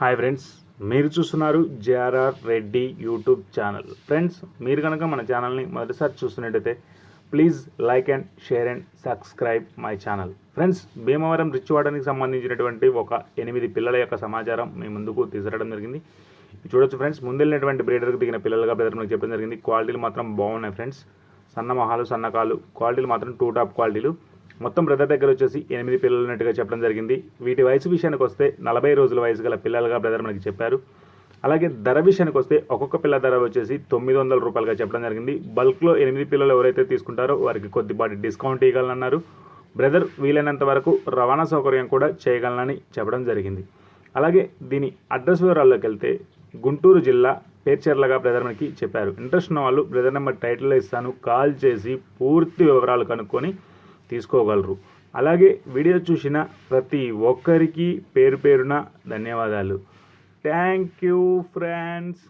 Hi friends మీరు చూస్తున్నారు JRR Reddy YouTube channel. Friends మీరు కనుక మన ఛానల్ని మొదటిసారి చూస్తున్నట్టయితే please like and share and subscribe my channel. Friends Bhimavaram రిచ్వాడానికి సంబంధించినటువంటి ఒక ఎనిమిది పిల్లల యొక్క సమాచారం మీ ముందుకు తీసుకురావడం జరిగింది. చూడొచ్చు ఫ్రెండ్స్ ముందెళ్ళినటువంటి బ్రీడర్కి దిగిన పిల్లలుగా బ్రదర్ చెప్పడం జరిగింది. క్వాలిటీలు మాత్రం బాగున్నాయి ఫ్రెండ్స్. సన్న మొహాలు సన్నకాలు క్వాలిటీలు మాత్రం టూ టాప్ క్వాలిటీలు. మొత్తం బ్రదర్ దగ్గర వచ్చేసి ఎనిమిది పిల్లలు ఉన్నట్టుగా చెప్పడం జరిగింది. వీటి వయసు విషయానికి వస్తే నలభై రోజుల వయసు గల పిల్లలుగా బ్రదర్ మనకి చెప్పారు. అలాగే ధర విషయానికి వస్తే ఒక్కొక్క పిల్ల ధర వచ్చేసి తొమ్మిది వందల రూపాయలుగా చెప్పడం జరిగింది. బల్క్లో ఎనిమిది పిల్లలు ఎవరైతే తీసుకుంటారో వారికి కొద్దిపాటి డిస్కౌంట్ ఇవ్వగలనన్నారు బ్రదర్ వీలైనంత వరకు రవాణా సౌకర్యం కూడా చేయగలనని చెప్పడం జరిగింది. అలాగే దీని అడ్రస్ వివరాల్లోకి వెళ్తే గుంటూరు జిల్లా పేర్చెర్లగా బ్రదర్ మనకి చెప్పారు. ఇంట్రెస్ట్ ఉన్న వాళ్ళు బ్రదర్ నెంబర్ టైటిల్లో ఇస్తాను. కాల్ చేసి పూర్తి వివరాలు కనుక్కొని తీసుకోగలరు. అలాగే వీడియో చూసిన ప్రతి ఒక్కరికి పేరు పేరున ధన్యవాదాలు. Thank you friends